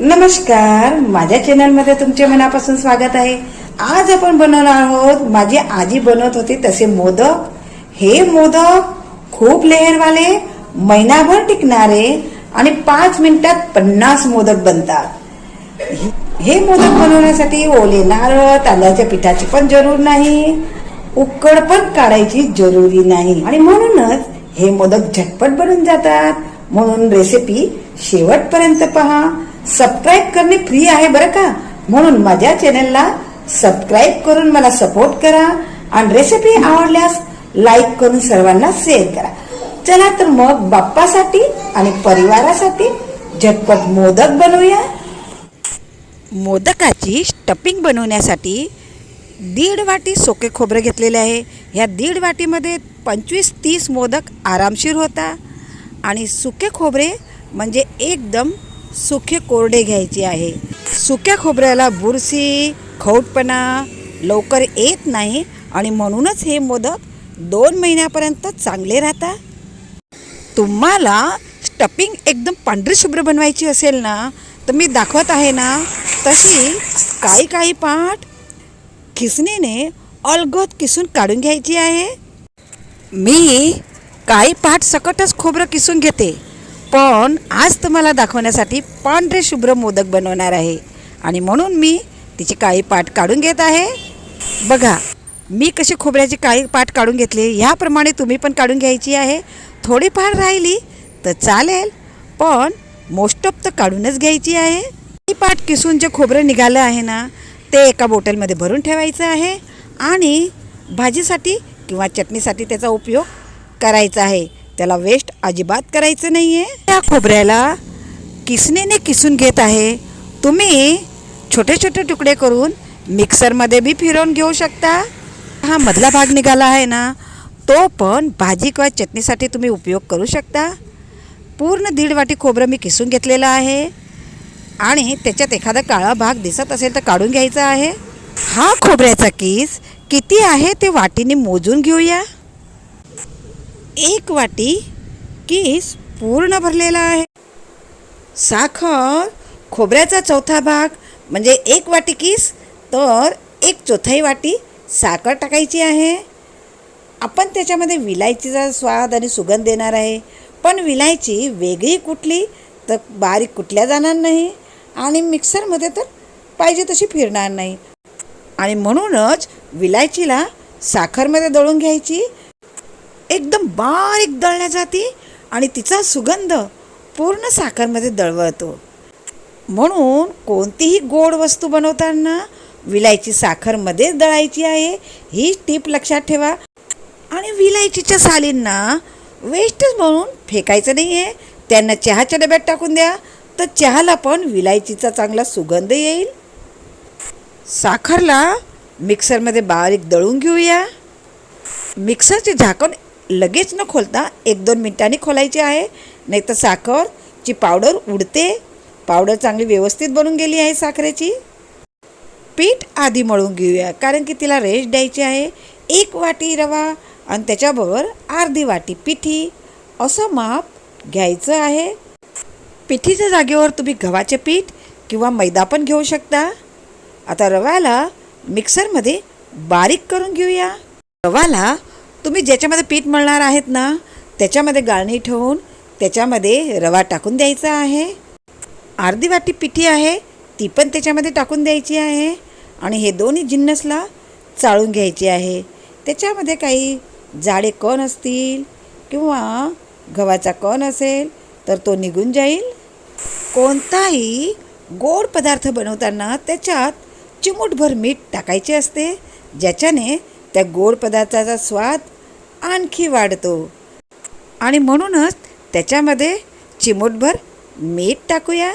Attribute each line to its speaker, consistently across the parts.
Speaker 1: नमस्कार माझ्या चॅनलमध्ये तुमचे मनापासून स्वागत आहे. आज आपण बनवणार आहोत माझी आजी बनवत होती तसे मोदक. हे मोदक खूप लेहरवाले महिनाभर टिकणारे आणि पाच मिनिटात पन्नास मोदक बनतात. हे मोदक बनवण्यासाठी ओले नारळ तांदळाच्या पिठाची पण जरूर नाही उकड पण काढायची जरुरी नाही. आणि म्हणूनच हे मोदक झटपट बनून जातात. म्हणून रेसिपी शेवटपर्यंत पहा. सबस्क्राईब करणे फ्री आहे बरं का? म्हणून माझ्या चॅनलला सबस्क्राईब करून मला सपोर्ट करा आणि रेसिपी आवडल्यास लाईक करून सर्वांना शेअर करा. चला तर मग बाप्पासाठी आणि परिवारासाठी झटपट मोदक बनवूया. मोदकाची स्टपिंग बनवण्यासाठी दीड वाटी सोके खोबरं घेतलेले आहे. ह्या दीड वाटीमध्ये पंचवीस तीस मोदक आरामशीर होता. आणि सुके खोबरे म्हणजे एकदम सुके कोरडे घ्यायचे आहे. सुक्या खोबऱ्याला बुरशी खोटपणा लवकर येत नाही आणि म्हणूनच हे मोदक दोन महिन्यापर्यंत चांगले राहतात. तुम्हाला स्टफिंग एकदम पांढरी शुभ्र बनवायची असेल ना तर मी दाखवत आहे ना तशी काही काही पाठ खिसणीने अलगद किसून काढून घ्यायची आहे. मी काही पाठ सकटच खोबरं किसून घेते. पण आज तुम्हाला दाखवण्यासाठी पांढरे शुभ्र मोदक बनवणार आहे. आणि म्हणून मी तिची काळी पाठ काढून घेत आहे. बघा मी कशी खोबऱ्याची काळी पाठ काढून घेतली ह्याप्रमाणे तुम्ही पण काढून घ्यायची आहे. थोडीफार राहिली तर चालेल पण मोस्ट ऑफ तर काढूनच घ्यायची आहे. ही पाठ किसून जे खोबरं निघालं आहे ना ते एका बॉटलमध्ये भरून ठेवायचं आहे. आणि भाजीसाठी किंवा चटणीसाठी त्याचा उपयोग करायचा आहे. त्याला वेस्ट अजिबात करायचं नाही आहे त्या खोबऱ्याला किसणीने किसून घेत आहे. तुम्ही छोटे छोटे तुकडे करून मिक्सरमध्ये बी फिरवून घेऊ शकता. हा मधला भाग निघाला आहे ना तो पण भाजी किंवा चटणीसाठी तुम्ही उपयोग करू शकता. पूर्ण दीड वाटी खोबरं मी किसून घेतलेलं आहे. आणि त्याच्यात एखादा काळा भाग दिसत असेल तर काढून घ्यायचा आहे. हा खोबऱ्याचा किस किती आहे ते वाटीने मोजून घेऊया. एक वाटी किस पूर्ण भरलेला आहे? साखर खोबऱ्याचा चौथा भाग म्हणजे एक वाटी किस तर एक चौथाई वाटी साखर टाकायची आहे. आपण त्याच्यामध्ये विलायचीचा स्वाद आणि सुगंध देणार आहे. पण विलायची वेगळी कुठली तर बारीक कुठल्या जाणार नाही. आणि मिक्सरमध्ये तर पाहिजे तशी फिरणार नाही. आणि म्हणूनच विलायचीला साखरमध्ये दळून घ्यायची. एकदम बारीक दळल्या जाते आणि तिचा सुगंध पूर्ण साखरमध्ये दळवळतो. म्हणून कोणतीही गोड वस्तू बनवताना विलायची साखरमध्येच दळायची आहे ही टीप लक्षात ठेवा. आणि विलायचीच्या सालींना वेस्टच म्हणून फेकायचं नाही आहे त्यांना चहाच्या डब्यात टाकून द्या तर चहाला पण विलायचीचा चांगला सुगंध येईल. साखरला मिक्सरमध्ये बारीक दळून घेऊया. मिक्सरचे झाकण लगेच न खोलता एक दोन मिनिटांनी खोलायची आहे. नाही तर साखरची पावडर उडते. पावडर चांगली व्यवस्थित बनून गेली आहे साखरेची. पीठ आधी मळून घेऊया कारण की तिला रेस्ट द्यायची आहे. एक वाटी रवा आणि त्याच्याबरोबर अर्धी वाटी पिठी. असं माप घ्यायचं आहे. पिठीच्या जागेवर तुम्ही गव्हाचे पीठ किंवा मैदा पण घेऊ शकता. आता रव्याला मिक्सरमध्ये बारीक करून घेऊया. रवाला तुम्ही ज्याच्यामध्ये पीठ मळणार आहेत ना त्याच्यामध्ये गाळणी ठेवून त्याच्यामध्ये रवा टाकून द्यायचा आहे. अर्धी वाटी पिठी आहे ती पण त्याच्यामध्ये टाकून द्यायची आहे. आणि हे दोन्ही जिन्नसला चाळून घ्यायची आहे. त्याच्यामध्ये काही जाडे कण असतील किंवा गव्हाचा कण असेल तर तो निघून जाईल. कोणताही गोड पदार्थ बनवताना त्याच्यात चिमूटभर मीठ टाकायचे असते ज्याच्याने त्या गोड पदार्थाचा स्वाद आणखी वाढतो. आणि म्हणूनच त्याच्यामध्ये चिमूटभर मीठ टाकूया.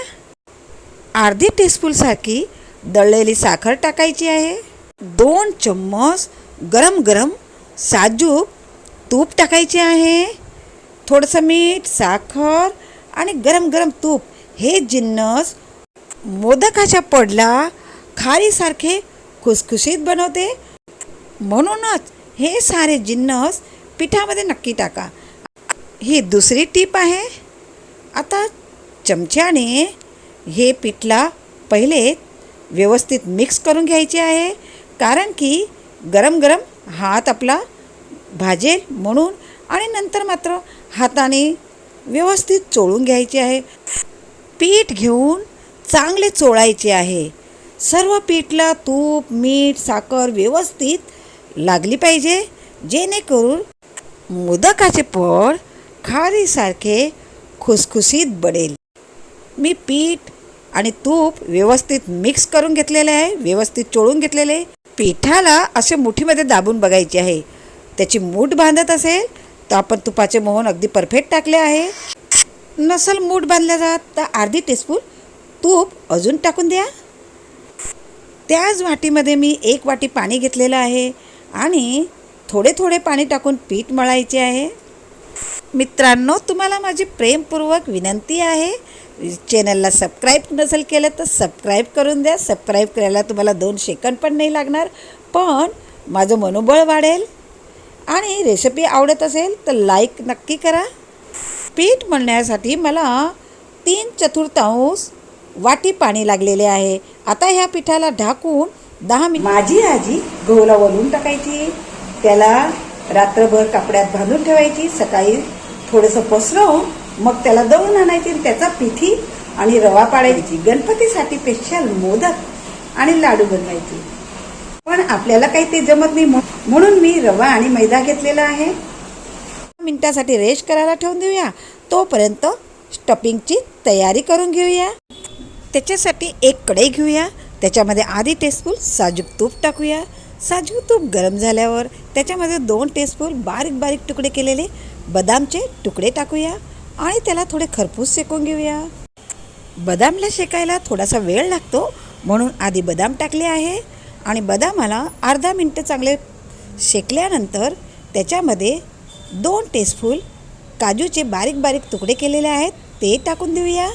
Speaker 1: अर्धी टीस्पूनसारखी दळलेली साखर टाकायची आहे. दोन चम्मच गरम गरम साजूक तूप टाकायचे आहे. थोडंसं मीठ साखर आणि गरम गरम तूप हे जिन्नस मोदकाच्या पडला खारीसारखे खुसखुशीत बनवते. म्हणूनच हे सारे जिन्नस पिठामध्ये नक्की टाका. ही दुसरी टीप आहे. आता चमच्याने हे पिठला पहिले व्यवस्थित मिक्स करून घ्यायचे आहे. कारण की गरम गरम हात आपला भाजेल म्हणून आणि नंतर मात्र हाताने व्यवस्थित चोळून घ्यायचे आहे. पीठ घेऊन चांगले चोळायचे आहे. सर्व पीठला तूप मीठ साखर व्यवस्थित लागली पाहिजे. जेणेकरून मोदकाचे पड खारीसारखे खुसखुशीत बडेल. मी पीठ आणि तूप व्यवस्थित मिक्स करून घेतलेले आहे व्यवस्थित चोळून घेतलेले पिठाला असे मुठीमध्ये दाबून बघायचे आहे. त्याची मूठ बांधत असेल तर आपण तुपाचे मोहन अगदी परफेक्ट टाकले आहे. नसल मूठ बांधल्या जात तर अर्धी टीस्पून तूप अजून टाकून द्या. त्याच वाटीमध्ये मी एक वाटी पाणी घेतलेलं आहे आणि थोडे थोडे पाणी टाकून पीठ मळायचे आहे. मित्रांनो तुम्हाला माझी प्रेमपूर्वक विनंती आहे चॅनलला सबस्क्राईब नसेल केलं तर सबस्क्राईब करून द्या. सबस्क्राईब करायला तुम्हाला दोन सेकंड पण नाही लागणार पण माझं मनोबळ वाढेल. आणि रेसिपी आवडत असेल तर लाईक नक्की करा. पीठ मळण्यासाठी मला तीन चतुर्थांश वाटी पाणी लागलेले आहे. आता ह्या पिठाला ढाकून दहा मिनिट माझी आजी गहूला वलून टाकायची. त्याला रात्रभर कपड्यात बांधून ठेवायची सकाळी थोडंसं पसरवून मग त्याला दळून आणायची आणि त्याचा पिठी आणि रवा पाडायची. गणपतीसाठी स्पेशल मोदक आणि लाडू बनवायचे. पण आपल्याला काही ते जमत नाही म्हणून- म्हणून मी रवा आणि मैदा घेतलेला आहे. मिनिटासाठी रेस्ट करायला ठेवून देऊया. तोपर्यंत स्टफिंगची तयारी करून घेऊया. त्याच्यासाठी एक कढई घेऊया. त्याच्यामध्ये आधी टेस्पूल साजूक तूप टाकूया. साजू तूप गरम झाल्यावर त्याच्यामध्ये दोन टेस्पून बारीक बारीक तुकडे केलेले बदामचे तुकडे टाकूया आणि त्याला थोडे खरपूस शेकून घेऊया. बदामला शेकायला थोडासा वेळ लागतो म्हणून आधी बदाम टाकले आहे आणि बदामाला अर्धा मिनटं चांगले शेकल्यानंतर त्याच्यामध्ये दोन टेस्पून काजूचे बारीक बारीक तुकडे केलेले आहेत ते टाकून देऊया.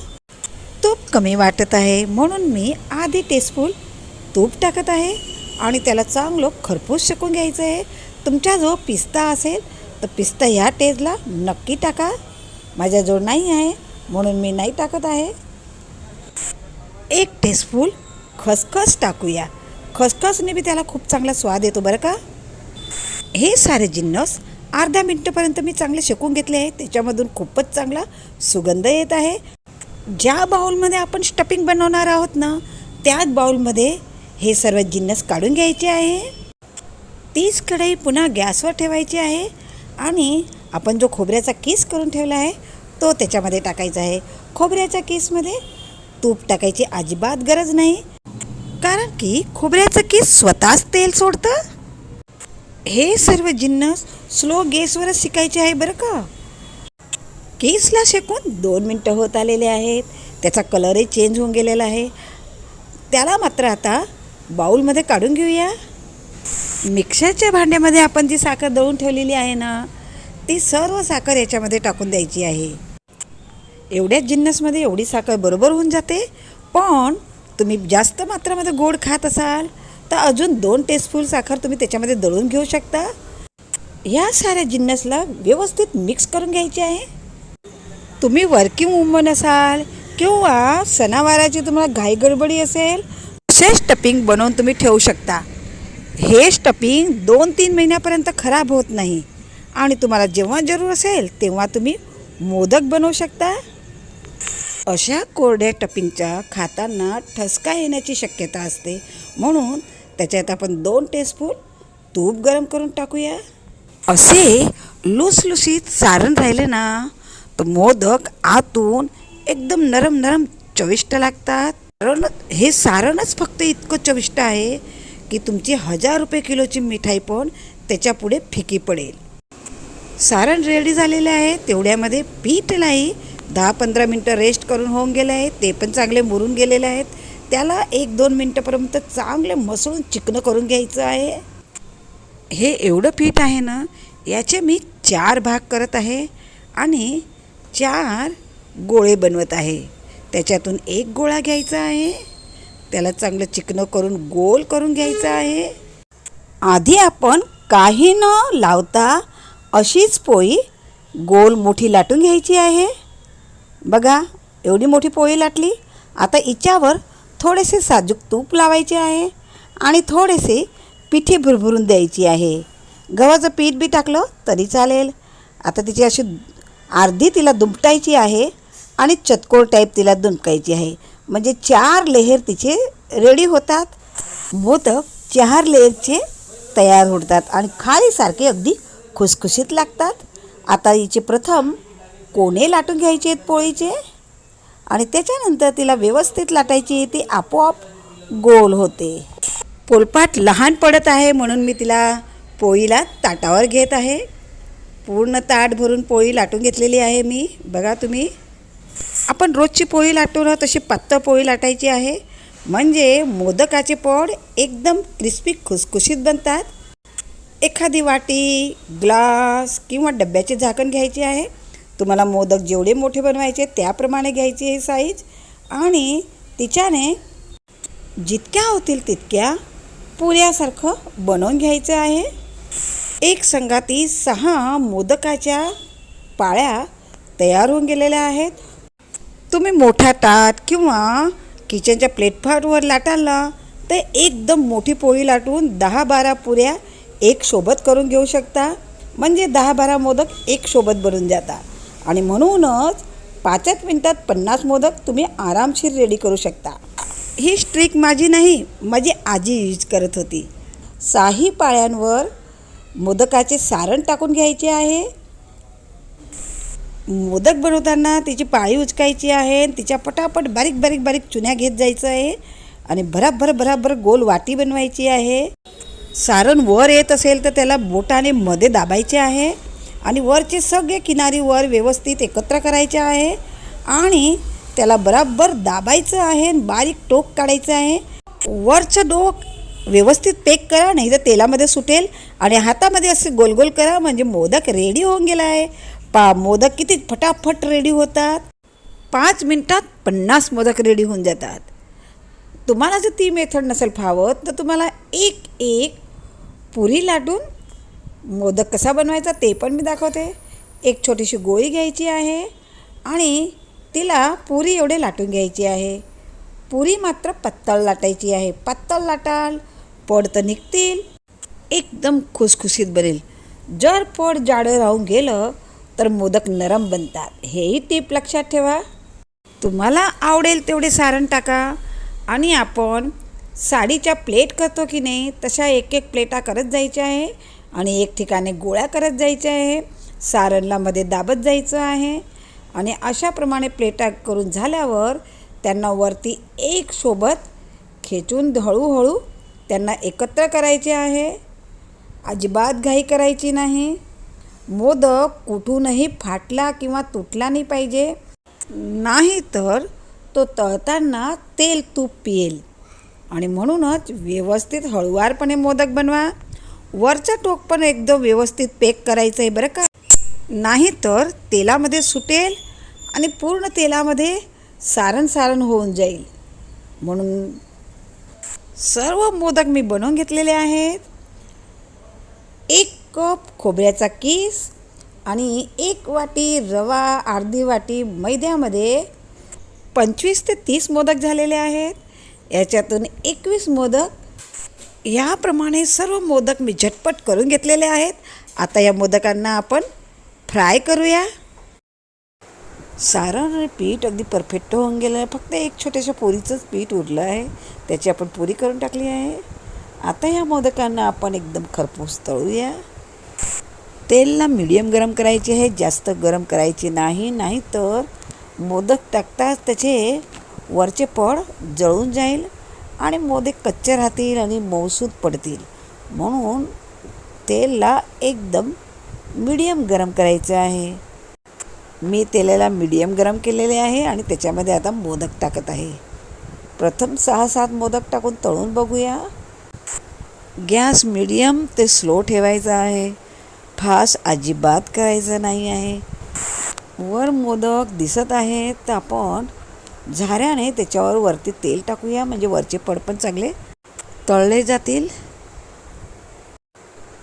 Speaker 1: तूप कमी वाटत आहे म्हणून मी आधी टेस्पून तूप टाकत आहे. आणि त्याला चांगलं खरपूस शेकून घ्यायचं आहे. तुमच्याजवळ पिस्ता असेल तर पिस्ता ह्या टेजला नक्की टाका. माझ्याजवळ नाही आहे म्हणून मी नाही टाकत आहे. एक टेस्पून खसखस टाकूया. खसखसने बी त्याला खूप चांगला स्वाद येतो बरं का? हे सारे जिन्नस अर्ध्या मिनटंपर्यंत मी चांगले शेकून घेतले आहे त्याच्यामधून खूपच चांगला सुगंध येत आहे. ज्या बाउलमध्ये आपण स्टफिंग बनवणार आहोत ना त्याच बाऊलमध्ये हे सर्व जिन्नस काढून घ्यायचे आहे. तीच कढई पुन्हा गॅसवर ठेवायची आहे आणि आपण जो खोबऱ्याचा किस करून ठेवला आहे तो त्याच्यामध्ये टाकायचा आहे. खोबऱ्याच्या किसमध्ये तूप टाकायची अजिबात गरज नाही. कारण की खोबऱ्याचं किस स्वतःच तेल सोडतं. हे सर्व जिन्नस स्लो गॅसवरच शिकायचे आहे बरं का? केसला शेकून दोन मिनटं होत आलेले आहेत. त्याचा कलरही चेंज होऊन गेलेला आहे. त्याला मात्र आता बाऊलमध्ये काढून घेऊया. मिक्सरच्या भांड्यामध्ये आपण जी साखर दळून ठेवलेली आहे ना ती सर्व साखर याच्यामध्ये टाकून द्यायची आहे. एवढ्याच जिन्नसमध्ये एवढी साखर बरोबर होऊन जाते. पण तुम्ही जास्त मात्रामध्ये गोड खात असाल तर अजून दोन टेस्टफुल साखर तुम्ही त्याच्यामध्ये दळून घेऊ शकता. या साऱ्या जिन्नसला व्यवस्थित मिक्स करून घ्यायची आहे. तुम्ही वर्किंग वुमन असाल किंवा सणावाराची तुम्हाला घाई गडबडी असेल असे स्टपिंग बनवून तुम्ही ठेवू शकता. हे स्टपिंग दोन तीन महिन्यापर्यंत खराब होत नाही. आणि तुम्हाला जेव्हा जरूर असेल तेव्हा तुम्ही मोदक बनवू शकता. अशा कोरड्या टपिंगच्या खाताना ठसका येण्याची शक्यता असते. म्हणून त्याच्यात आपण दोन टेस्पून तूप गरम करून टाकूया. असे लुसलुसीत सारण राहिले ना तर मोदक आतून एकदम नरम नरम चविष्ट लागतात. कारण हे सारणच फक्त इतकं चविष्ट आहे की तुमची हजार रुपये किलोची मिठाई पण त्याच्यापुढे फिकी पडेल. सारण रेडी झालेले आहे तेवढ्यामध्ये पीठ नाही दहा पंधरा मिनटं रेस्ट करून होऊन गेले आहे ते पण चांगले मुरून गेलेले आहेत. त्याला एक दोन मिनटापर्यंत चांगले मसळून चिकनं करून घ्यायचं आहे. हे एवढं पीठ आहे ना याचे मी चार भाग करत आहे आणि चार गोळे बनवत आहे. त्याच्यातून एक गोळा घ्यायचा आहे. त्याला चांगलं चिकनं करून गोल करून घ्यायचं आहे. आधी आपण काही न लावता अशीच पोळी गोल मोठी लाटून घ्यायची आहे. बघा एवढी मोठी पोळी लाटली. आता हिच्यावर थोडेसे साजूक तूप लावायचे आहे आणि थोडेसे पिठी भुरभुरून द्यायची आहे. गव्हाचं पीठ बी टाकलं तरी चालेल. आता तिची अशी अर्धी तिला दुमटायची आहे. आणि चतकोर टाईप तिला दुमकायची आहे. म्हणजे चार लेहर तिचे रेडी होतात. मोदक चार लेअरचे तयार होतात आणि खालीसारखे अगदी खुसखुशीत लागतात. आता हिचे प्रथम कोणे लाटून घ्यायचे आहेत पोळीचे? आणि त्याच्यानंतर तिला व्यवस्थित लाटायची ती आपोआप गोल होते. पोलपाट लहान पडत आहे म्हणून मी तिला पोळीला ताटावर घेत आहे. पूर्ण ताट भरून पोळी लाटून घेतलेली आहे मी. बघा तुम्ही. आपण रोजची पोळी लाटू ना तशी पातळ पोळी लाटायची आहे. म्हणजे मोदकाचे पड एकदम क्रिस्पी खुसखुशीत बनतात. एखादी वाटी ग्लास किंवा डब्याचे झाकण घ्यायचे आहे. तुम्हाला मोदक जेवढे मोठे बनवायचे त्याप्रमाणे घ्यायची आहे साईज आणि तिच्याने जितक्या होतील तितक्या पुऱ्यासारखं बनवून घ्यायचं आहे. एक संगाती सहा मोदकाच्या पाळ्या तयार होऊन गेलेल्या आहेत. तुम्ही मोठा ताट किंवा किचनच्या प्लेटफॉर्मवर लाटाला तर एकदम मोठी पोळी लाटून दहा बारा पुऱ्या एक सोबत करून घेऊ शकता. म्हणजे दहा बारा मोदक एक सोबत बनून जातात आणि म्हणूनच पाचच मिनटात पन्नास मोदक तुम्ही आरामशीर रेडी करू शकता. ही स्ट्रिक माझी नाही माझी आजी यूज करत होती. साही पाळ्यांवर मोदकाचे सारण टाकून घ्यायचे आहे. मोदक बनवताना तिची पाळी उचकायची आहे तिच्या पटापट बारीक बारीक बारीक चुन्या घेत जायचं आहे आणि भराभर भराभर गोल वाटी बनवायची आहे. सारण वर येत असेल तर त्याला बोटाने मध्ये दाबायचे आहे आणि वरचे सगळे किनारी वर व्यवस्थित एकत्र करायचे आहे आणि त्याला बराबर दाबायचं आहे आणि बारीक टोक काढायचं आहे. वरचं डोक व्यवस्थित पेक करा नाही तर तेलामध्ये सुटेल आणि हातामध्ये असे गोल गोल करा म्हणजे मोदक रेडी होऊन गेला आहे. पा मोदक किती फटाफट रेडी होतात? पाच मिनटात पन्नास मोदक रेडी होऊन जातात. तुम्हाला जर ती मेथड नसेल फावत तर तुम्हाला एक एक पुरी लाटून मोदक कसा बनवायचा ते पण मी दाखवते. एक छोटीशी गोळी घ्यायची आहे आणि तिला पुरी एवढे लाटून घ्यायची आहे. पुरी मात्र पत्तळ लाटायची आहे. पत्तळ लाटाल पड तर निघतील. एकदम खुसखुशीत बनेल. जर पड जाडं राहून गेलं तर मोदक नरम बनतात. हेही टीप लक्षात ठेवा. तुम्हाला आवडेल तेवढे सारण टाका आणि आपण साडीच्या प्लेट करतो की नाही तशा एक एक प्लेटा करत जायच्या आहे आणि एक ठिकाणी गोळ्या करत जायच्या आहे. सारणला मध्ये दाबत जायचं आहे आणि अशाप्रमाणे प्लेटा करून झाल्यावर त्यांना वरती एक सोबत खेचून हळूहळू त्यांना एकत्र करायचे आहे. अजिबात घाई करायची नाही. मोदक कुठूनही फाटला किंवा तुटला नाही पाहिजे. नाही तर तो तळताना तेल तूप पियेल आणि म्हणूनच व्यवस्थित हळुवारपणे मोदक बनवा. वरचं टोक पण एकदम व्यवस्थित पेक करायचं आहे बरं का? नाही तर तेलामध्ये सुटेल आणि पूर्ण तेलामध्ये सारण सारण होऊन जाईल. म्हणून सर्व मोदक मी बनवून घेतलेले आहेत. एक कप खोबऱ्याचा किस आणि एक वाटी रवा अर्धी वाटी मैद्यामध्ये पंचवीस ते तीस मोदक झालेले आहेत. याच्यातून एकवीस मोदक याप्रमाणे सर्व मोदक मी झटपट करून घेतलेले आहेत. आता या मोदकांना आपण फ्राय करूया. सारण आणि पीठ अगदी परफेक्ट होऊन गेलं आहे फक्त एक छोट्याशा पोरीचंच पीठ उरलं आहे. त्याची आपण पुरी करून टाकली आहे. आता या मोदकांना आपण एकदम खरपूस तळूया. तेलला मिडियम गरम करायचे आहे जास्त गरम करायचे नाही नाही तर मोदक टाकताच त्याचे वरचे पड जळून जाईल आणि मोदक कच्चे राहतील आणि मऊसूद पडतील. म्हणून तेलला एकदम मिडियम गरम करायचं आहे. मी तेलाला मिडियम गरम केलेले आहे आणि त्याच्यामध्ये आता मोदक टाकत आहे. प्रथम सहा सात मोदक टाकून तळून बघूया. गॅस मिडियम ते स्लो ठेवायचा आहे. फास अजिबात करायचं नाही आहे. वर मोदक दिसत आहेत तर आपण झाऱ्याने त्याच्यावर वरती तेल टाकूया म्हणजे वरचे पड पण चांगले तळले जातील.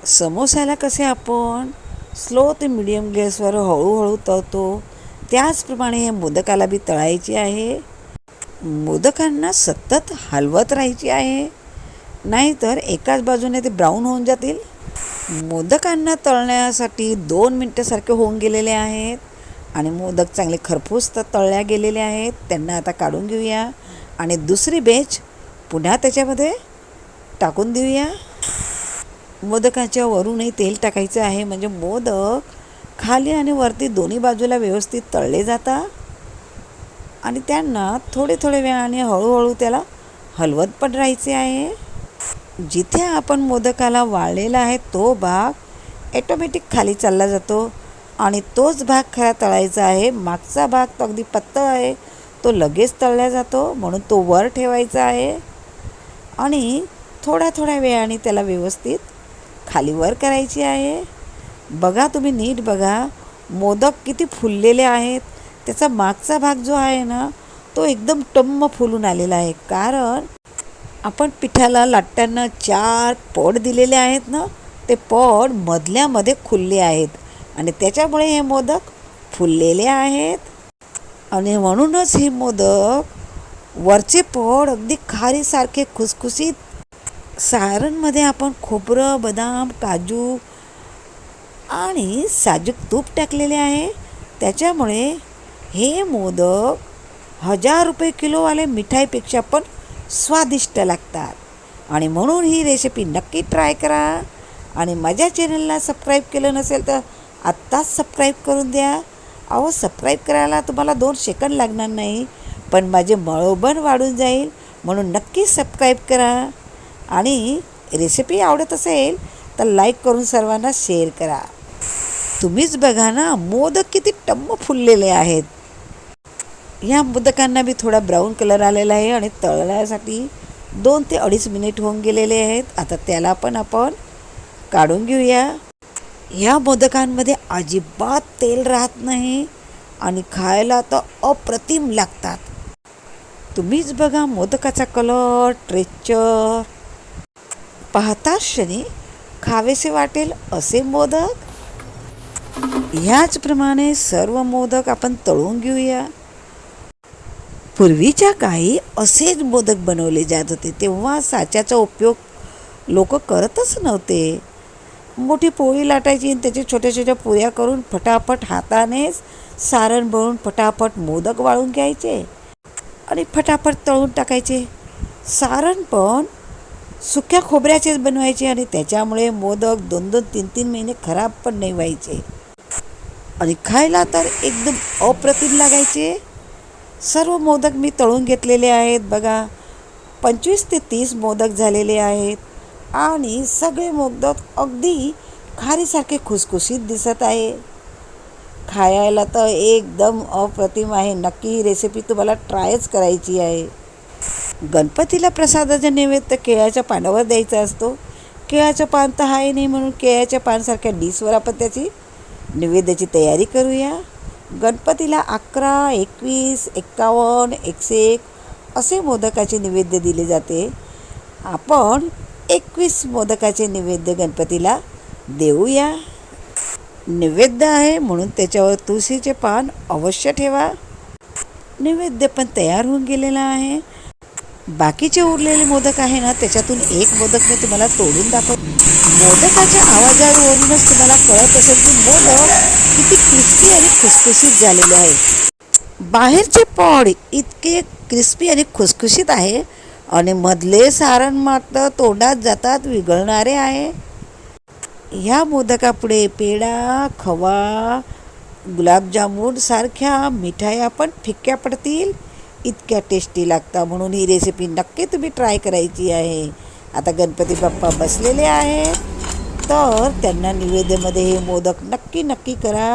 Speaker 1: समोसाला कसे आपण स्लो ते मिडियम गॅसवर हळूहळू तळतो त्याचप्रमाणे हे मोदकाला बी तळायचे आहे. मोदकांना सतत हलवत राहायची आहे. नाहीतर एकाच बाजूने ते ब्राऊन होऊन जातील. मोदकांना तळण्यासाठी दोन मिनटासारखे होऊन गेलेले आहेत आणि मोदक चांगले खरपूस तर तळल्या गेलेले आहेत. त्यांना आता काढून घेऊया. आणि दुसरी बेच पुन्हा त्याच्यामध्ये टाकून देऊया. मोदकाच्या वरूनही तेल टाकायचं आहे. म्हणजे मोदक खाली आणि वरती दोन्ही बाजूला व्यवस्थित तळले जातात. आणि त्यांना थोडे थोडे वेळाने हळूहळू त्याला हलवत पण राहायचे आहे. जिथे आपण मोदकाला वाळलेला आहे तो भाग ॲटोमॅटिक खाली चालला जातो आणि तोच भाग खरा तळायचा आहे. मागचा भाग तो अगदी पत्ता आहे. तो लगेच तळला जातो म्हणून तो वर ठेवायचा आहे. आणि थोड्या थोड्या वेळाने त्याला व्यवस्थित खाली वर करायची आहे. बघा तुम्ही नीट बघा. मोदक किती फुललेले आहेत. त्याचा मागचा भाग जो आहे ना तो एकदम टम्म फुलून आलेला आहे. कारण आपण पिठाला लाटताना चार पड दिलेले आहेत ना ते पड मधल्यामध्ये खुलले आहेत. आणि त्याच्यामुळे हे मोदक फुललेले आहेत. आणि म्हणूनच हे मोदक वरचे पड अगदी खारीसारखे खुसखुसीत सारणमध्ये आपण खोबरं बदाम काजू आणि साजूक तूप टाकलेले आहे. त्याच्यामुळे हे मोदक हजार रुपये किलोवाले मिठाईपेक्षा पण स्वादिष्ट लागतात. आणि म्हणून ही रेसिपी नक्की ट्राय करा. आणि माझ्या चॅनलला सबस्क्राईब केलं नसेल तर आत्ताच सबस्क्राईब करून द्या. अहो सबस्क्राईब करायला तुम्हाला दोन सेकंड लागणार नाही पण माझे मळोबण वाढून जाईल म्हणून नक्की सबस्क्राईब करा. आणि रेसिपी आवडत असेल तर लाईक करून सर्वांना शेअर करा. तुम्हीच बघा ना मोदक किती टम्म फुललेले आहेत. ह्या मोदकांना बी थोडा ब्राऊन कलर आलेला आहे आणि तळण्यासाठी दोन ते अडीच मिनिट होऊन गेलेले आहेत. आता त्याला पण आपण काढून घेऊया. ह्या मोदकांमध्ये अजिबात तेल राहत नाही आणि खायला तर अप्रतिम लागतात. तुम्हीच बघा मोदकाचा कलर ट्रेचर पाहताच क्षणी खावेसे वाटेल असे मोदक. ह्याचप्रमाणे सर्व मोदक आपण तळून घेऊया. पूर्वीच्या काळी असेच मोदक बनवले जात होते. तेव्हा साच्याचा उपयोग लोक करतच नव्हते. मोठी पोळी लाटायची आणि त्याच्या छोट्या छोट्या पुऱ्या करून फटाफट हातानेच सारण भरून फटाफट मोदक वाळून घ्यायचे आणि फटाफट तळून टाकायचे. सारण पण सुक्या खोबऱ्याचेच बनवायचे आणि त्याच्यामुळे मोदक दोन दोन तीन तीन महिने खराब पण नाही व्हायचे. आणि खायला तर एकदम अप्रतिम लागायचे. सर्व मोदक मी तळून घेतलेले आहेत बघा. पंचवीस ते तीस मोदक झालेले आहेत. आणि सगळे मोदक अगदी खारीसारखे खुसखुशीत दिसत आहे. खायला तर एकदम अप्रतिम आहे. नक्की ही रेसिपी तुम्हाला ट्रायच करायची आहे. गणपतीला प्रसादाचा नैवेद्य केळ्याच्या पानावर द्यायचा असतो. केळ्याचं पान तर आहे नाही म्हणून केळ्याच्या पानसारख्या डिशवर आपण त्याची नैवेद्याची तयारी करूया. गणपतीला अकरा एकवीस एक्कावन्न एकशे एक असे मोदकाचे नैवेद्य दिले जाते. आपण एकवीस मोदकाचे नैवेद्य गणपतीला देऊया. नैवेद्य आहे म्हणून त्याच्यावर तुळशीचे पान अवश्य ठेवा. नैवेद्य पण तयार होऊन गेलेला आहे. बाकीचे उरलेले मोदक आहे ना त्याच्यातून एक मोदक मी तुम्हाला तोडून दाखव मोदकाच्या आवाजावरूनच तुम्हाला कळत असेल की मोदक किती क्रिस्पी आणि खुसखुशीत झालेले आहे बाहेरचे पॉड इतके क्रिस्पी आणि खुसखुशीत आहे आणि मधले सारण मात्र तोंडात जातात विघळणारे आहे. ह्या मोदकापुढे पेढा खवा गुलाबजामुन सारख्या मिठाया पण फिक्क्या पडतील. इतक्या टेस्टी लागतात म्हणून ही रेसिपी नक्की तुम्ही ट्राय करायची आहे. आता गणपती बाप्पा बसलेले आहेत. तर त्यांना निवेद्यामध्ये हे मोदक नक्की नक्की करा.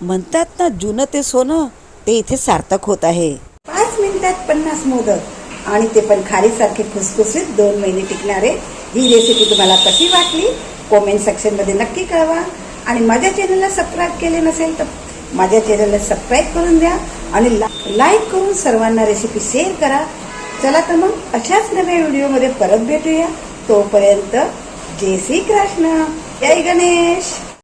Speaker 1: म्हणतात ना जुनं ते सोनं ते इथे सार्थक होत आहे.
Speaker 2: पाच मिनिटात पन्नास मोदक. आणि ते पण खारीसारखे खुसखुसीत दोन महिने टिकणारे. ही रेसिपी तुम्हाला कशी वाटली? कॉमेंट सेक्शनमध्ये नक्की कळवा. आणि माझ्या चॅनलला सबस्क्राईब केले नसेल तर माझ्या चॅनलला सबस्क्राईब करून द्या. आणि लाईक करून सर्वांना रेसिपी शेअर करा. चला तर मग अशाच नव्या व्हिडिओमध्ये परत भेटूया. तोपर्यंत जय श्री कृष्ण. जय गणेश.